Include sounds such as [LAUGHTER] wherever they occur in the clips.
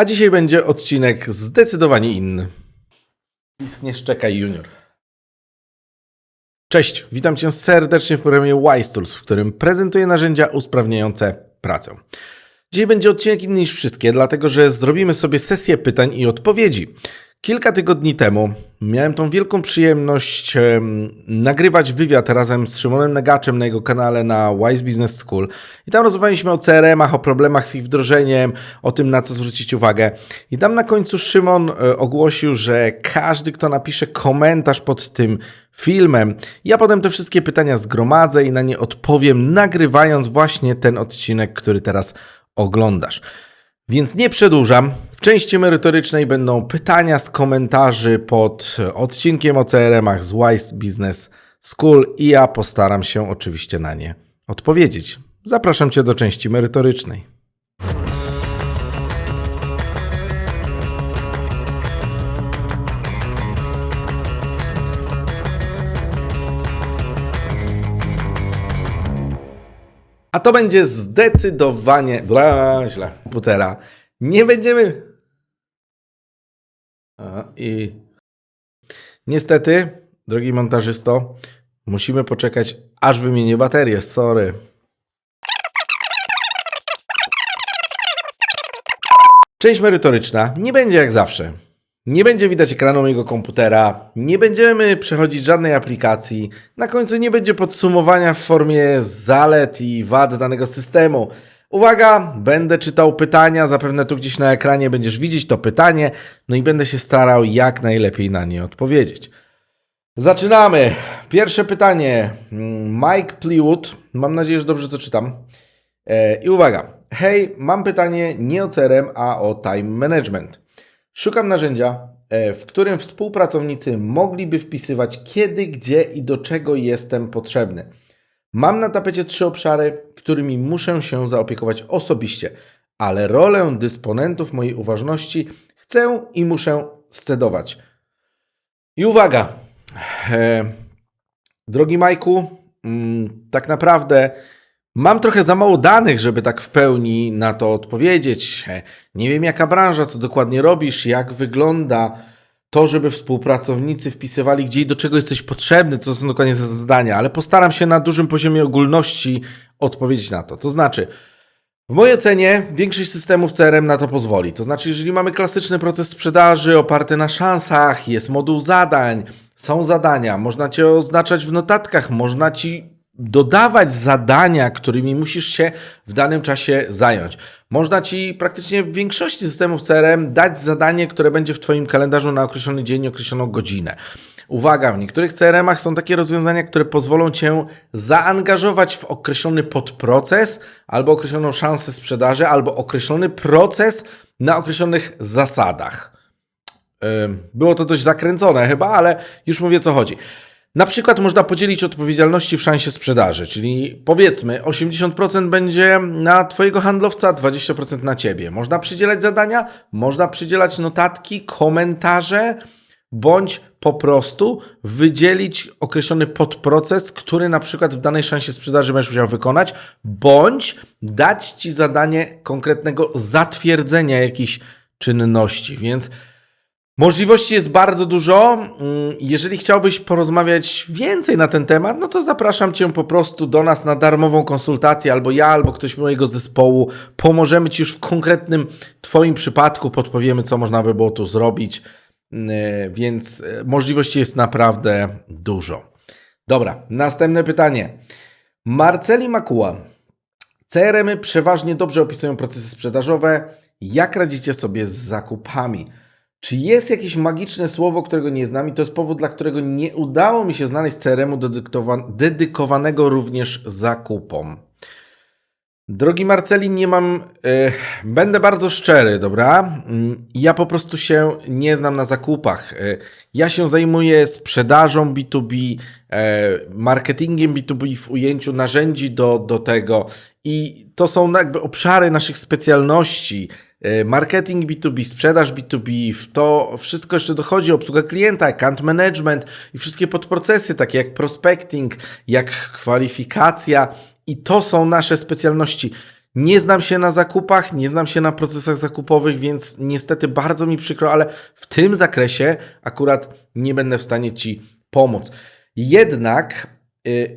A dzisiaj będzie odcinek zdecydowanie inny. Pis nie szczekaj junior. Cześć, witam Cię serdecznie w programie Wise Tools, w którym prezentuję narzędzia usprawniające pracę. Dzisiaj będzie odcinek inny niż wszystkie, dlatego że zrobimy sobie sesję pytań i odpowiedzi. Kilka tygodni temu miałem tą wielką przyjemność em, nagrywać wywiad razem z Szymonem Negaczem na jego kanale na Wise Business School. I tam rozmawialiśmy o CRM-ach, o problemach z ich wdrożeniem, o tym, na co zwrócić uwagę. I tam na końcu Szymon e, ogłosił, że każdy, kto napisze komentarz pod tym filmem, ja potem te wszystkie pytania zgromadzę i na nie odpowiem, nagrywając właśnie ten odcinek, który teraz oglądasz. Więc nie przedłużam. W części merytorycznej będą pytania z komentarzy pod odcinkiem o CRM-ach z Wise Business School i ja postaram się oczywiście na nie odpowiedzieć. Zapraszam Cię do części merytorycznej. A to będzie zdecydowanie bla, źle. Komputera. Nie będziemy. A, I niestety, drogi montażysto, musimy poczekać, aż wymienię baterię. Sorry. Część merytoryczna nie będzie jak zawsze. Nie będzie widać ekranu mojego komputera, nie będziemy przechodzić żadnej aplikacji, na końcu nie będzie podsumowania w formie zalet i wad danego systemu. Uwaga, będę czytał pytania, zapewne tu gdzieś na ekranie będziesz widzieć to pytanie, no i będę się starał jak najlepiej na nie odpowiedzieć. Zaczynamy. Pierwsze pytanie. Mike Plewood, mam nadzieję, że dobrze to czytam. E, I uwaga. Hej, mam pytanie nie o CRM, a o time management. Szukam narzędzia, e, w którym współpracownicy mogliby wpisywać kiedy, gdzie i do czego jestem potrzebny. Mam na tapecie trzy obszary, którymi muszę się zaopiekować osobiście, ale rolę dysponentów mojej uważności chcę i muszę scedować. I uwaga, e, drogi Majku, mm, tak naprawdę Mam trochę za mało danych, żeby tak w pełni na to odpowiedzieć. Nie wiem, jaka branża, co dokładnie robisz, jak wygląda to, żeby współpracownicy wpisywali, gdzie i do czego jesteś potrzebny, co są dokładnie za zadania, ale postaram się na dużym poziomie ogólności odpowiedzieć na to. To znaczy, w mojej ocenie większość systemów CRM na to pozwoli. To znaczy, jeżeli mamy klasyczny proces sprzedaży oparty na szansach, jest moduł zadań, są zadania, można cię oznaczać w notatkach, można ci dodawać zadania, którymi musisz się w danym czasie zająć. Można ci praktycznie w większości systemów CRM dać zadanie, które będzie w Twoim kalendarzu na określony dzień, określoną godzinę. Uwaga, w niektórych CRM-ach są takie rozwiązania, które pozwolą Cię zaangażować w określony podproces, albo określoną szansę sprzedaży, albo określony proces na określonych zasadach. Było to dość zakręcone chyba, ale już mówię co chodzi. Na przykład można podzielić odpowiedzialności w szansie sprzedaży, czyli powiedzmy 80% będzie na Twojego handlowca, 20% na Ciebie. Można przydzielać zadania, można przydzielać notatki, komentarze, bądź po prostu wydzielić określony podproces, który na przykład w danej szansie sprzedaży będziesz musiał wykonać, bądź dać Ci zadanie konkretnego zatwierdzenia jakichś czynności. Więc Możliwości jest bardzo dużo. Mm, Jeżeli chciałbyś porozmawiać więcej na ten temat, no to zapraszam Cię po prostu do nas na darmową konsultację, albo ja, albo ktoś mojego zespołu. Pomożemy Ci już w konkretnym Twoim przypadku, podpowiemy, co można by było tu zrobić. Mm, Więc e, możliwości jest naprawdę dużo. Dobra, następne pytanie. Marceli Makuła. CRM-y przeważnie dobrze opisują procesy sprzedażowe. Jak radzicie sobie z zakupami? Czy jest jakieś magiczne słowo, którego nie znam i to jest powód, dla którego nie udało mi się znaleźć CRM-u dedykowanego również zakupom? Drogi Marceli, nie mam. e, będę bardzo szczery, dobra? Mm, Ja po prostu się nie znam na zakupach. E, ja się zajmuję sprzedażą B2B, e, marketingiem B2B w ujęciu narzędzi do, do tego. I to są jakby obszary naszych specjalności. E, Marketing B2B, sprzedaż B2B, w to wszystko jeszcze dochodzi obsługa klienta, account management i wszystkie podprocesy, takie jak prospecting, jak kwalifikacja. I to są nasze specjalności. Nie znam się na zakupach, nie znam się na procesach zakupowych, więc niestety bardzo mi przykro, ale w tym zakresie akurat nie będę w stanie Ci pomóc. Jednak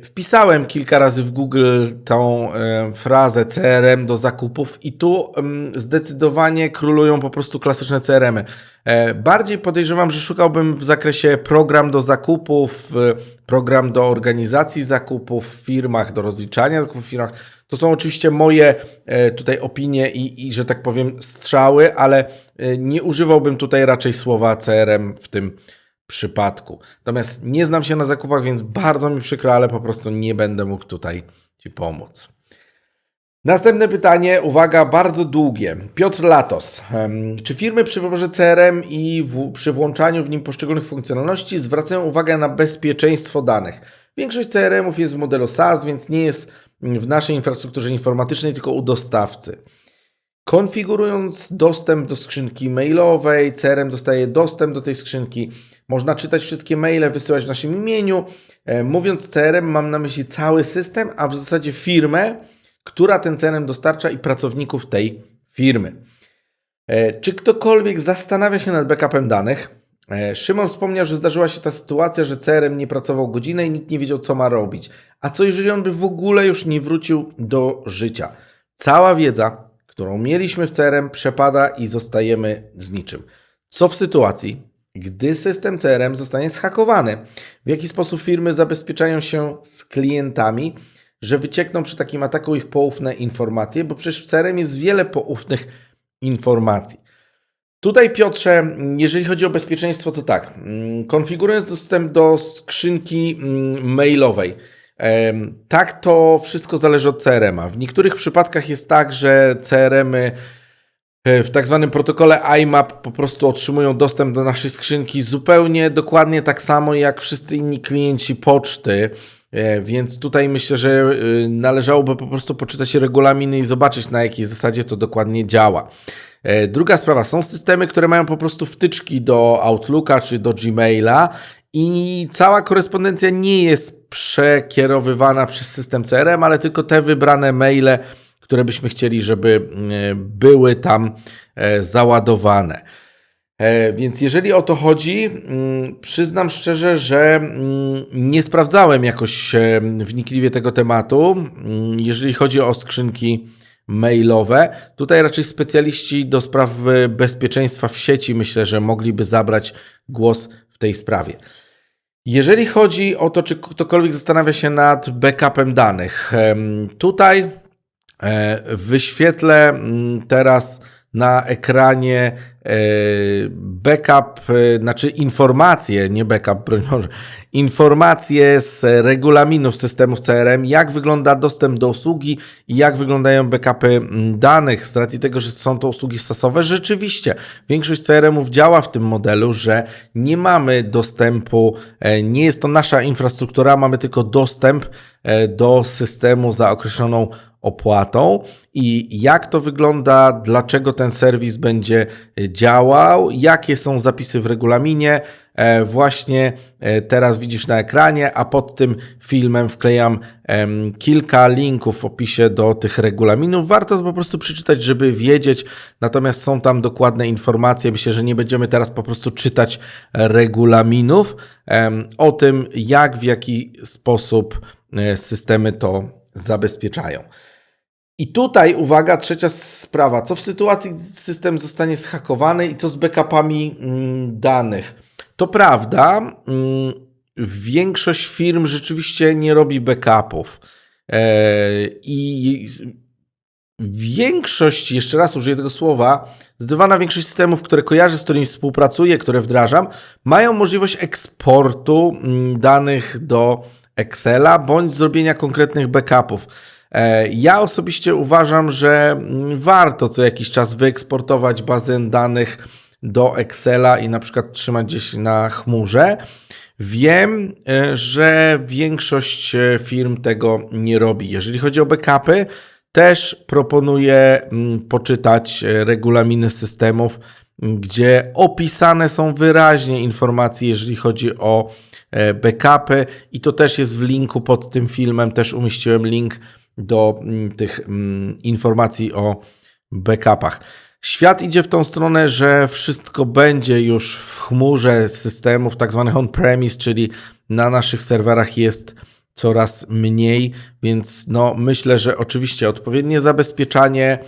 wpisałem kilka razy w Google tą y, frazę CRM do zakupów i tu zdecydowanie królują po prostu klasyczne CRM-y. E, Bardziej podejrzewam, że szukałbym w zakresie program do zakupów, y, program do organizacji zakupów w firmach, do rozliczania zakupów w firmach. To są oczywiście moje e, tutaj opinie i, i że tak powiem strzały, ale e, nie używałbym tutaj raczej słowa CRM w tym przypadku. Natomiast nie znam się na zakupach, więc bardzo mi przykro, ale po prostu nie będę mógł tutaj Ci pomóc. Następne pytanie, uwaga, bardzo długie. Piotr Latos. Czy firmy przy wyborze CRM i w, przy włączaniu w nim poszczególnych funkcjonalności zwracają uwagę na bezpieczeństwo danych? Większość CRM-ów jest w modelu SaaS, więc nie jest w naszej infrastrukturze informatycznej, tylko u dostawcy. Konfigurując dostęp do skrzynki mailowej, CRM dostaje dostęp do tej skrzynki. Można czytać wszystkie maile, wysyłać w naszym imieniu. E, Mówiąc CRM, mam na myśli cały system, a w zasadzie firmę, która ten CRM dostarcza i pracowników tej firmy. E, Czy ktokolwiek zastanawia się nad backupem danych? E, Szymon wspomniał, że zdarzyła się ta sytuacja, że CRM nie pracował godzinę i nikt nie wiedział, co ma robić. A co jeżeli on by w ogóle już nie wrócił do życia? Cała wiedza, którą mieliśmy w CRM, przepada i zostajemy z niczym. Co w sytuacji, gdy system CRM zostanie zhakowany? W jaki sposób firmy zabezpieczają się z klientami, że wyciekną przy takim ataku ich poufne informacje? Bo przecież w CRM jest wiele poufnych informacji. Tutaj, Piotrze, jeżeli chodzi o bezpieczeństwo, to tak. mm, Konfigurując dostęp do skrzynki mm, mailowej, tak to wszystko zależy od CRM-a. W niektórych przypadkach jest tak, że CRM-y e, w tak zwanym protokole IMAP po prostu otrzymują dostęp do naszej skrzynki zupełnie dokładnie tak samo jak wszyscy inni klienci poczty. E, Więc tutaj myślę, że y, należałoby po prostu poczytać regulaminy i zobaczyć na jakiej zasadzie to dokładnie działa. E, Druga sprawa, są systemy, które mają po prostu wtyczki do Outlooka czy do Gmaila i cała korespondencja nie jest przekierowywana przez system CRM, ale tylko te wybrane maile, które byśmy chcieli, żeby e, były tam e, załadowane. E, Więc jeżeli o to chodzi, mm, przyznam szczerze, że mm, nie sprawdzałem jakoś wnikliwie tego tematu. Mm, Jeżeli chodzi o skrzynki mailowe, tutaj raczej specjaliści do spraw bezpieczeństwa w sieci myślę, że mogliby zabrać głos w tej sprawie. Jeżeli chodzi o to, czy ktokolwiek zastanawia się nad backupem danych, tutaj e, wyświetlę mm, teraz na ekranie backup, e, znaczy informacje, nie backup, broń Boże, informacje z regulaminów systemów CRM, jak wygląda dostęp do usługi i jak wyglądają backupy danych z racji tego, że są to usługi SaaSowe. Rzeczywiście, większość CRM-ów działa w tym modelu, że nie mamy dostępu, e, nie jest to nasza infrastruktura, mamy tylko dostęp e, do systemu za określoną opłatą i jak to wygląda, dlaczego ten serwis będzie działał, jakie są zapisy w regulaminie. E, Właśnie e, teraz widzisz na ekranie, a pod tym filmem wklejam kilka linków w opisie do tych regulaminów. Warto to po prostu przeczytać, żeby wiedzieć, natomiast są tam dokładne informacje. Myślę, że nie będziemy teraz po prostu czytać regulaminów o tym, jak, w jaki sposób e, systemy to zabezpieczają. I tutaj, uwaga, trzecia sprawa. Co w sytuacji, gdy system zostanie zhakowany i co z backupami mm, danych? To prawda, mm, większość firm rzeczywiście nie robi backupów. E, I większość, jeszcze raz użyję tego słowa, zdecydowana większość systemów, które kojarzę, z którymi współpracuję, które wdrażam, mają możliwość eksportu mm, danych do Excela bądź zrobienia konkretnych backupów. E, Ja osobiście uważam, że warto co jakiś czas wyeksportować bazę danych do Excela i na przykład trzymać gdzieś na chmurze. Wiem, e, że większość e, firm tego nie robi. Jeżeli chodzi o backupy, też proponuję mm, poczytać regulaminy systemów, gdzie opisane są wyraźnie informacje, jeżeli chodzi o backupy, i to też jest w linku pod tym filmem. Też umieściłem link do mm, tych mm, informacji o backupach. Świat idzie w tą stronę, że wszystko będzie już w chmurze systemów, tak zwanych on-premise, czyli na naszych serwerach jest coraz mniej, więc no, myślę, że oczywiście odpowiednie zabezpieczanie.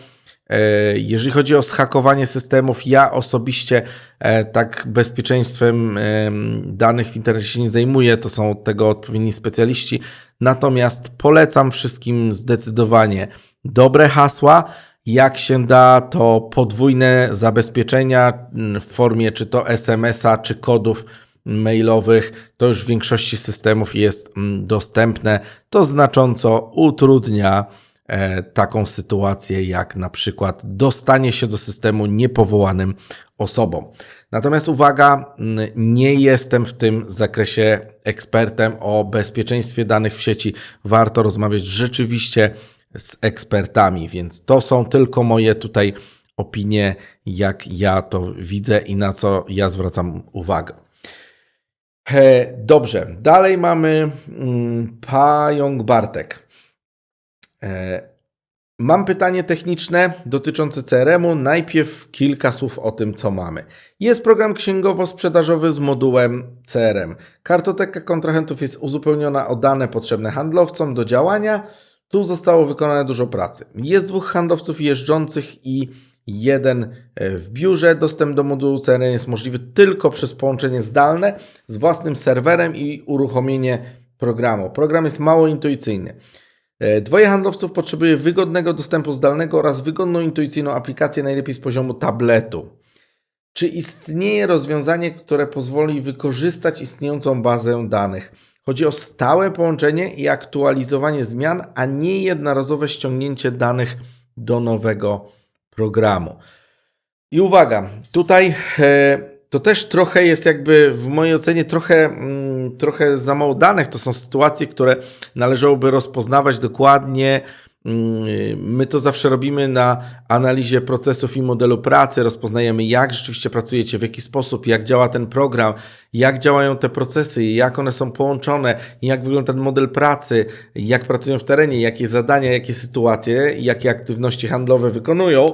E, Jeżeli chodzi o schakowanie systemów, ja osobiście e, tak bezpieczeństwem em, danych w internecie się nie zajmuję, to są tego odpowiedni specjaliści. Natomiast polecam wszystkim zdecydowanie dobre hasła. Jak się da, to podwójne zabezpieczenia w formie czy to SMS-a, czy kodów mailowych, to już w większości systemów jest dostępne. To znacząco utrudnia taką sytuację, jak na przykład dostanie się do systemu niepowołanym osobom. Natomiast uwaga, nie jestem w tym zakresie ekspertem o bezpieczeństwie danych w sieci. Warto rozmawiać rzeczywiście z ekspertami, więc to są tylko moje tutaj opinie, jak ja to widzę i na co ja zwracam uwagę. E, Dobrze, dalej mamy mm, Pająk Bartek. E, Mam pytanie techniczne dotyczące CRM-u. Najpierw kilka słów o tym, co mamy. Jest program księgowo-sprzedażowy z modułem CRM. Kartoteka kontrahentów jest uzupełniona o dane potrzebne handlowcom do działania. Tu zostało wykonane dużo pracy. Jest dwóch handlowców jeżdżących i jeden e, w biurze. Dostęp do modułu CRM jest możliwy tylko przez połączenie zdalne z własnym serwerem i uruchomienie programu. Program jest mało intuicyjny. E, Dwoje handlowców potrzebuje wygodnego dostępu zdalnego oraz wygodną, intuicyjną aplikację, najlepiej z poziomu tabletu. Czy istnieje rozwiązanie, które pozwoli wykorzystać istniejącą bazę danych? Chodzi o stałe połączenie i aktualizowanie zmian, a nie jednorazowe ściągnięcie danych do nowego programu. I uwaga, tutaj e, to też trochę jest jakby w mojej ocenie trochę, mm, trochę za mało danych. To są sytuacje, które należałoby rozpoznawać dokładnie. Mm, My to zawsze robimy na analizie procesów i modelu pracy. Rozpoznajemy, jak rzeczywiście pracujecie, w jaki sposób, jak działa ten program, jak działają te procesy, jak one są połączone, jak wygląda ten model pracy, jak pracują w terenie, jakie zadania, jakie sytuacje, jakie aktywności handlowe wykonują.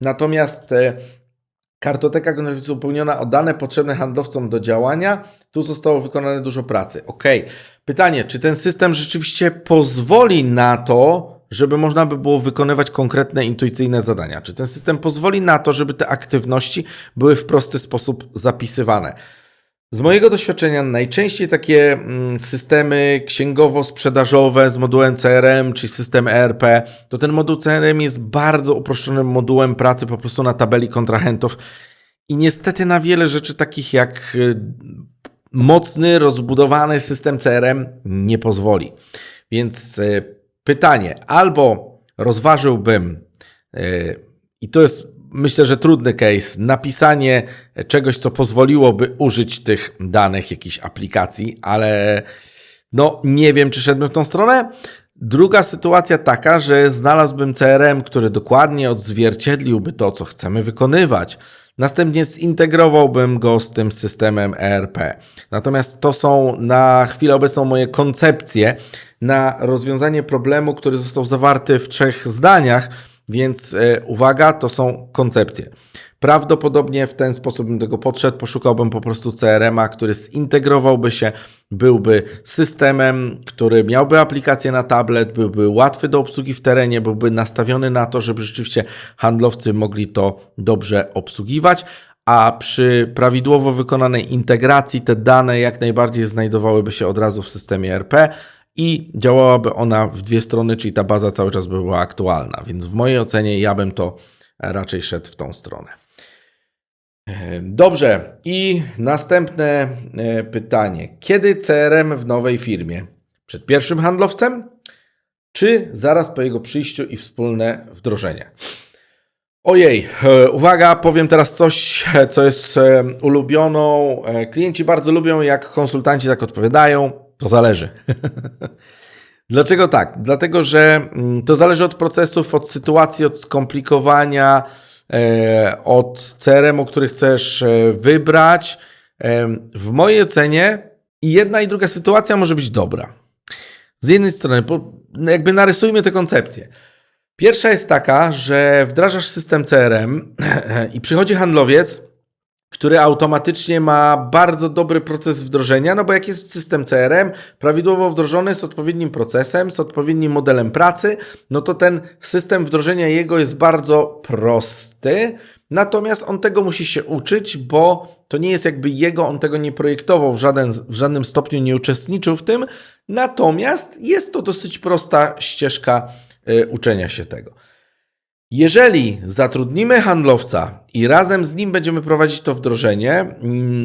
Natomiast e, kartoteka jest uzupełniona o dane potrzebne handlowcom do działania. Tu zostało wykonane dużo pracy. Ok. Pytanie, czy ten system rzeczywiście pozwoli na to, żeby można by było wykonywać konkretne intuicyjne zadania? Czy ten system pozwoli na to, żeby te aktywności były w prosty sposób zapisywane? Z mojego doświadczenia najczęściej takie mm, systemy księgowo-sprzedażowe z modułem CRM czy system ERP, to ten moduł CRM jest bardzo uproszczonym modułem pracy po prostu na tabeli kontrahentów i niestety na wiele rzeczy takich jak y, mocny, rozbudowany system CRM nie pozwoli. Więc y, pytanie, albo rozważyłbym, y, i to jest myślę, że trudny case, napisanie czegoś, co pozwoliłoby użyć tych danych jakiejś aplikacji, ale no nie wiem, czy szedłbym w tą stronę. Druga sytuacja taka, że znalazłbym CRM, który dokładnie odzwierciedliłby to, co chcemy wykonywać. Następnie zintegrowałbym go z tym systemem ERP. Natomiast to są na chwilę obecną moje koncepcje na rozwiązanie problemu, który został zawarty w trzech zdaniach, więc e, uwaga, to są koncepcje. Prawdopodobnie w ten sposób bym tego podszedł, poszukałbym po prostu CRM-a, który zintegrowałby się, byłby systemem, który miałby aplikację na tablet, byłby łatwy do obsługi w terenie, byłby nastawiony na to, żeby rzeczywiście handlowcy mogli to dobrze obsługiwać, a przy prawidłowo wykonanej integracji te dane jak najbardziej znajdowałyby się od razu w systemie RP i działałaby ona w dwie strony, czyli ta baza cały czas by była aktualna. Więc w mojej ocenie ja bym to raczej szedł w tą stronę. Dobrze, i następne e, pytanie. Kiedy CRM w nowej firmie? Przed pierwszym handlowcem, czy zaraz po jego przyjściu i wspólne wdrożenie? Ojej, e, uwaga, powiem teraz coś, co jest e, ulubioną. Klienci bardzo lubią, jak konsultanci tak odpowiadają. To zależy. [LAUGHS] Dlaczego tak? Dlatego, że mm, to zależy od procesów, od sytuacji, od skomplikowania, e, od CRM-u, który chcesz e, wybrać. W mojej ocenie i jedna i druga sytuacja może być dobra. Z jednej strony, no jakby narysujmy te koncepcje. Pierwsza jest taka, że wdrażasz system CRM [CLEARS THROAT] i przychodzi handlowiec, który automatycznie ma bardzo dobry proces wdrożenia, no bo jak jest system CRM prawidłowo wdrożony z odpowiednim procesem, z odpowiednim modelem pracy, no to ten system wdrożenia jego jest bardzo prosty. Natomiast on tego musi się uczyć, bo to nie jest jakby jego, on tego nie projektował, w, żaden, w żadnym stopniu nie uczestniczył w tym. Natomiast jest to dosyć prosta ścieżka y, uczenia się tego. Jeżeli zatrudnimy handlowca i razem z nim będziemy prowadzić to wdrożenie,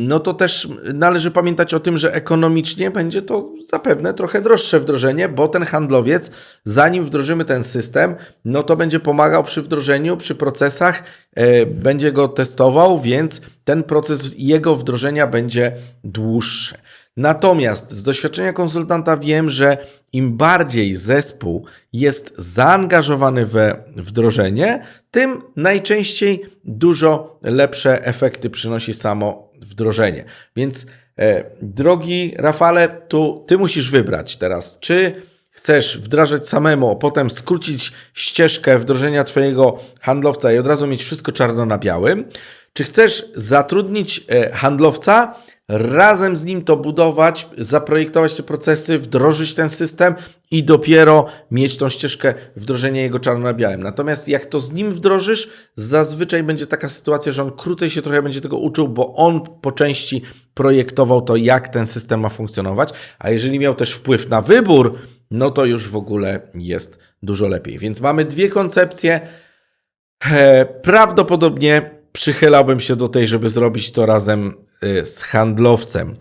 no to też należy pamiętać o tym, że ekonomicznie będzie to zapewne trochę droższe wdrożenie, bo ten handlowiec, zanim wdrożymy ten system, no to będzie pomagał przy wdrożeniu, przy procesach, e, będzie go testował, więc ten proces jego wdrożenia będzie dłuższy. Natomiast z doświadczenia konsultanta wiem, że im bardziej zespół jest zaangażowany we wdrożenie, tym najczęściej dużo lepsze efekty przynosi samo wdrożenie. Więc e, drogi Rafale, tu ty musisz wybrać teraz, czy chcesz wdrażać samemu, a potem skrócić ścieżkę wdrożenia twojego handlowca i od razu mieć wszystko czarno na białym, czy chcesz zatrudnić e, handlowca, razem z nim to budować, zaprojektować te procesy, wdrożyć ten system i dopiero mieć tą ścieżkę wdrożenia jego czarno na białym. Natomiast jak to z nim wdrożysz, zazwyczaj będzie taka sytuacja, że on krócej się trochę będzie tego uczył, bo on po części projektował to, jak ten system ma funkcjonować, a jeżeli miał też wpływ na wybór, no to już w ogóle jest dużo lepiej. Więc mamy dwie koncepcje. E, Prawdopodobnie przychylałbym się do tej, żeby zrobić to razem z handlowcem.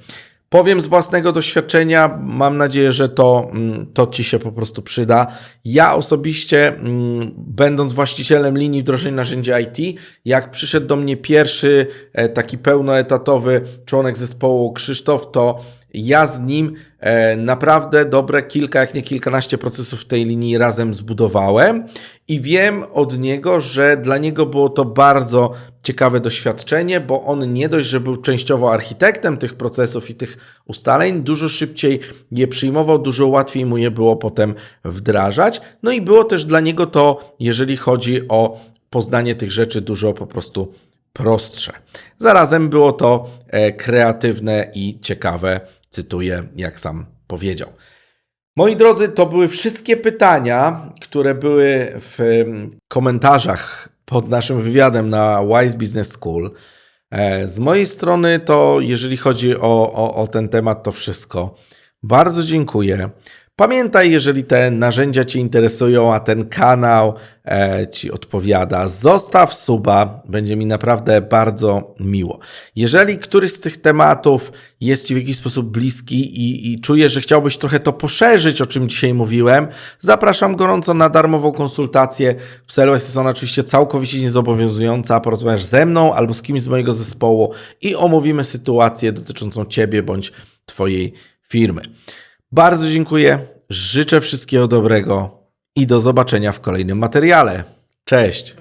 Powiem z własnego doświadczenia, mam nadzieję, że to, mm, to Ci się po prostu przyda. Ja osobiście, mm, będąc właścicielem linii wdrożeń narzędzia IT, jak przyszedł do mnie pierwszy e, taki pełnoetatowy członek zespołu Krzysztof, to ja z nim e, naprawdę dobre kilka, jak nie kilkanaście procesów w tej linii razem zbudowałem i wiem od niego, że dla niego było to bardzo ciekawe doświadczenie, bo on nie dość, że był częściowo architektem tych procesów i tych ustaleń, dużo szybciej je przyjmował, dużo łatwiej mu je było potem wdrażać. No i było też dla niego to, jeżeli chodzi o poznanie tych rzeczy, dużo po prostu prostsze. Zarazem było to e, kreatywne i ciekawe, cytuję, jak sam powiedział. Moi drodzy, to były wszystkie pytania, które były w em, komentarzach pod naszym wywiadem na Wise Business School. E, Z mojej strony to, jeżeli chodzi o, o, o ten temat, to wszystko. Bardzo dziękuję. Pamiętaj, jeżeli te narzędzia Cię interesują, a ten kanał e, Ci odpowiada, zostaw suba, będzie mi naprawdę bardzo miło. Jeżeli któryś z tych tematów jest Ci w jakiś sposób bliski i, i czujesz, że chciałbyś trochę to poszerzyć, o czym dzisiaj mówiłem, zapraszam gorąco na darmową konsultację. W Selwes jest ona oczywiście całkowicie niezobowiązująca. Porozmawiasz ze mną albo z kimś z mojego zespołu i omówimy sytuację dotyczącą Ciebie bądź Twojej firmy. Bardzo dziękuję, życzę wszystkiego dobrego i do zobaczenia w kolejnym materiale. Cześć!